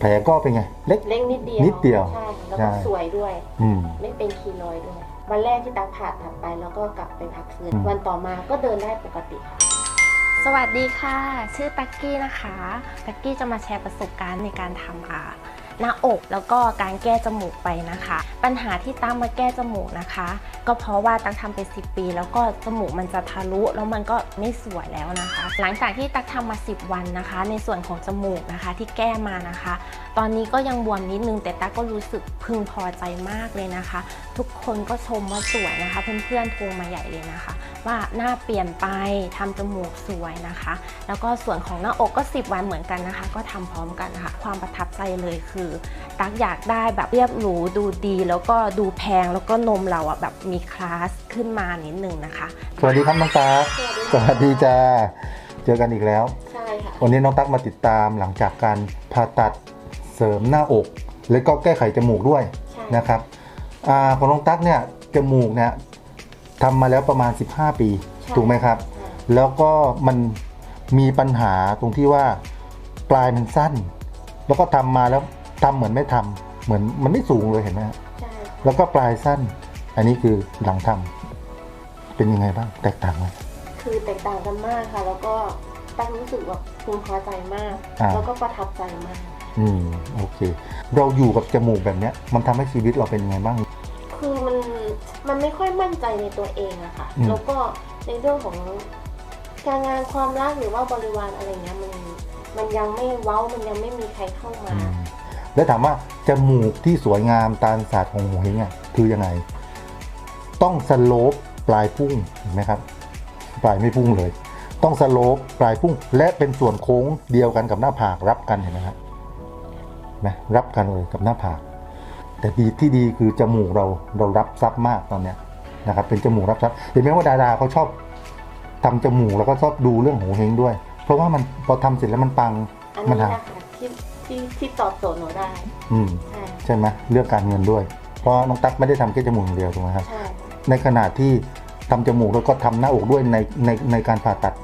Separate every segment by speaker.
Speaker 1: แผลก็เป็นไง เล็ก
Speaker 2: เล็กนิดเดียว
Speaker 1: นิดเดียว
Speaker 2: ใช่แล้ว
Speaker 1: ใช่
Speaker 2: ก็สวยด้วย
Speaker 1: อืม
Speaker 2: ไม่เป็นคีรอยด์ด้วย วันแรกที่ตักผ่าตัดไปแล้วก็กลับไปพักฟื้น
Speaker 1: อืม
Speaker 2: วันต่อมาก็เดินได้ปกติค่ะ
Speaker 3: สวัสดีค่ะ ชื่อตักกี้นะคะ ตักกี้จะมาแชร์ประสบการณ์ในการทำอ่า หน้าอกแล้วก็การแก้จมูกไปนะคะ ปัญหาที่ตั้งมาแก้จมูกนะคะ ก็เพราะว่าตักทำไป10 ปี แล้วก็จมูกมันจะทะลุแล้วมันก็ไม่สวยแล้วนะคะ หลังจากที่ตักทำมา 10 วันนะคะ ในส่วนของจมูกนะคะที่แก้มานะคะ ตอนนี้ก็ยังบวมนิดนึงแต่ตักก็รู้สึกพึงพอใจมากเลยนะคะ ทุกคนก็ชมว่าสวยนะคะ เพื่อนๆโทรมาใหญ่เลยนะคะ ว่าหน้าเปลี่ยนไปทำจมูกสวยนะคะ แล้วก็ส่วนของหน้าอกก็ 10 วันเหมือนกันนะคะ ก็ทำพร้อมกันนะคะความประทับใจเลยคือ ตักอยากได้แบบเรียบหรูดูดี แล้วก็ดูแพงแล้วก็นมเราอะแบบมีคลาสขึ้นมานิดนึงนะคะ
Speaker 1: สวัสดีครับน้องตั๊ก
Speaker 2: สวัสดี
Speaker 1: สวัสดีจ้าเจอกันอีกแล้ว
Speaker 2: ใช่ค่ะ
Speaker 1: วันนี้น้องตั๊กมาติดตามหลังจากการผ่าตัดเสริมหน้าอก แล้วก็แก้ไขจมูกด้วย
Speaker 2: ใช่
Speaker 1: นะครับอาของน้องตั๊กเนี่ยจมูกเนี่ย ทำมาแล้วประมาณ 15 ปี
Speaker 2: ใช่
Speaker 1: ถูกไหมครับ
Speaker 2: ใช่
Speaker 1: แล้วก็มันมีปัญหาตรงที่ว่าปลายมันสั้น แล้วก็ทำมาแล้วทำเหมือนไม่ทำเหมือนมันไม่สูงเลยเห็นไหมฮะ
Speaker 2: ใช่
Speaker 1: แล้วก็ปลายสั้น อันนี้คือหลังทำเป็นยังไงบ้างแตกต่างไหม
Speaker 2: คือแตกต่างกันมากค่ะ แล้วก็ตักรู้สึกว่าพึงพอใจมาก
Speaker 1: อ่า
Speaker 2: แล้วก็ประทับใจมาก
Speaker 1: อืมโอเค เราอยู่กับจมูกแบบเนี้ยมันทำให้ชีวิตเราเป็นยังไงบ้าง
Speaker 2: คือมัน มันไม่ค่อยมั่นใจในตัวเองอะค่ะ
Speaker 1: อืม
Speaker 2: แล้วก็ในเรื่องของการงานความรักหรือว่าบริวารอะไรเงี้ยมันมันยังไม่เว้ามันยังไม่มีใครเข้ามา
Speaker 1: อืมแล้วถามว่าจมูกที่สวยงามตามศาสตร์ของโงเฮงอะคือยังไง ต้องสโลปปลายพุ่งเห็นไหมครับ ปลายไม่พุ่งเลย ต้องสโลปปลายพุ่ง และเป็นส่วนโค้งเดียวกันกับหน้าผากรับกันเห็นไหมครับเห็นไหมรับกันเลยกับหน้าผาก แต่ดีที่ดีคือจมูกเราเรารับซับมากตอนเนี้ยนะครับเป็นจมูกรับซับเห็นไหมว่าดาราเขาชอบทำจมูกแล้วก็ชอบดูเรื่องโงเฮงด้วย เพราะว่ามันพอทำเสร็จแล้วมันปัง
Speaker 2: อัน
Speaker 1: มัน
Speaker 2: นี้
Speaker 1: หา
Speaker 2: นะคะที่ที่ที่ตอบโจทย์หนูได้
Speaker 1: อืม
Speaker 2: ใช่
Speaker 1: ใช่ไหมเรื่องการเงินด้วย เพราะน้องตั๊กไม่ได้ทำแค่จมูกอย่างเดียวถูกไหมครับ
Speaker 2: ใช่
Speaker 1: ในขณะที่ทำจมูกแล้วก็ทำหน้าอกด้วยในในในการผ่าตัด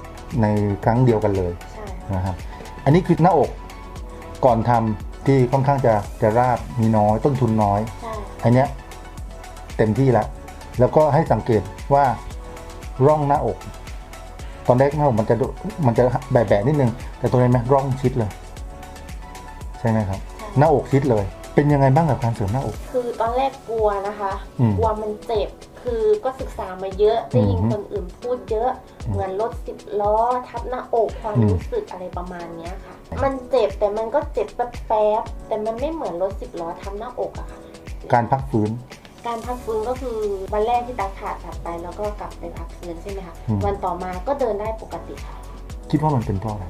Speaker 1: ในครั้งเดียวกันเลย
Speaker 2: ใช่
Speaker 1: นะครับอันนี้คือหน้าอกก่อนทำ ที่ค่อนข้างจะจะราบมีน้อยต้นทุนน้อย
Speaker 2: ใช่
Speaker 1: อันเนี้ยเต็มที่แล้วแล้วก็ให้สังเกตว่าร่องหน้าอก ตอนแรกหน้าอกมันจะดูมันจะแบะๆนิดนึง แต่ตรงนี้ไหมร่องชิดเลย ใช่ไหมครับ
Speaker 2: ใช่
Speaker 1: หน้าอกชิดเลย เป็นยังไงบ้างกับการเสริมหน้าอก
Speaker 2: คือตอนแรกกลัวนะคะ
Speaker 1: อืม
Speaker 2: กลัวมันเจ็บ คือก็ศึกษามาเยอะได้ยิน
Speaker 1: อืม
Speaker 2: คนอื่นพูดเยอะ
Speaker 1: อืม
Speaker 2: เหมือนรถสิบล้อทับหน้าอกความ
Speaker 1: อืม
Speaker 2: รู้สึกอะไรประมาณเนี้ยค่ะ มันเจ็บแต่มันก็เจ็บแป๊บๆแต่มันไม่เหมือนรถสิบล้อทับหน้าอกอะค่ะ
Speaker 1: การพักฟื้น
Speaker 2: การพักฟื้นก็คือวันแรกที่ตักผ่าตัดไปแล้วก็กลับไปพักฟื้นใช่ไหมคะ
Speaker 1: อืม
Speaker 2: วันต่อมาก็เดินได้ปกติค่ะ
Speaker 1: คิดว่ามันเป็นเพราะอะไร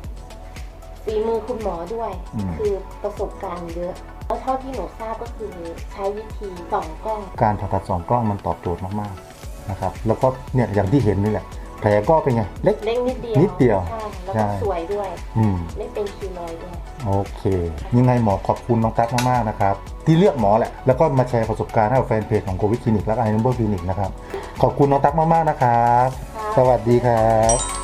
Speaker 2: ฝีมือคุณหมอด้วย
Speaker 1: อืม
Speaker 2: คือประสบการณ์เยอะแล้วเท่าที่หนูทราบก็คือใช้วิธีส่องกล้อง
Speaker 1: การผ่าตัดสองกล้องมันตอบโจทย์มากๆนะครับแล้วก็เนี่ยอย่างที่เห็นนี่แหละ แผลก็เป็นไง เล็ก
Speaker 2: เล็กนิดเดียว
Speaker 1: นิดเดียว
Speaker 2: ใช่แล้ว
Speaker 1: ใช่
Speaker 2: ก็สวยด้วย
Speaker 1: อืม
Speaker 2: ไม่เป็นคีรอยด์ด้วย
Speaker 1: โอเค ยังไงหมอขอบคุณน้องตั๊กมาก ๆ นะครับ ที่เลือกหมอแหละ แล้วก็มาแชร์ประสบการณ์ให้กับแฟนเพจของโควิดคลินิกและไอนัมเบอร์คลินิกนะครับ ขอบคุณน้องตั๊กมาก ๆ นะครับ
Speaker 2: ค่ะ
Speaker 1: สวัสดีครับ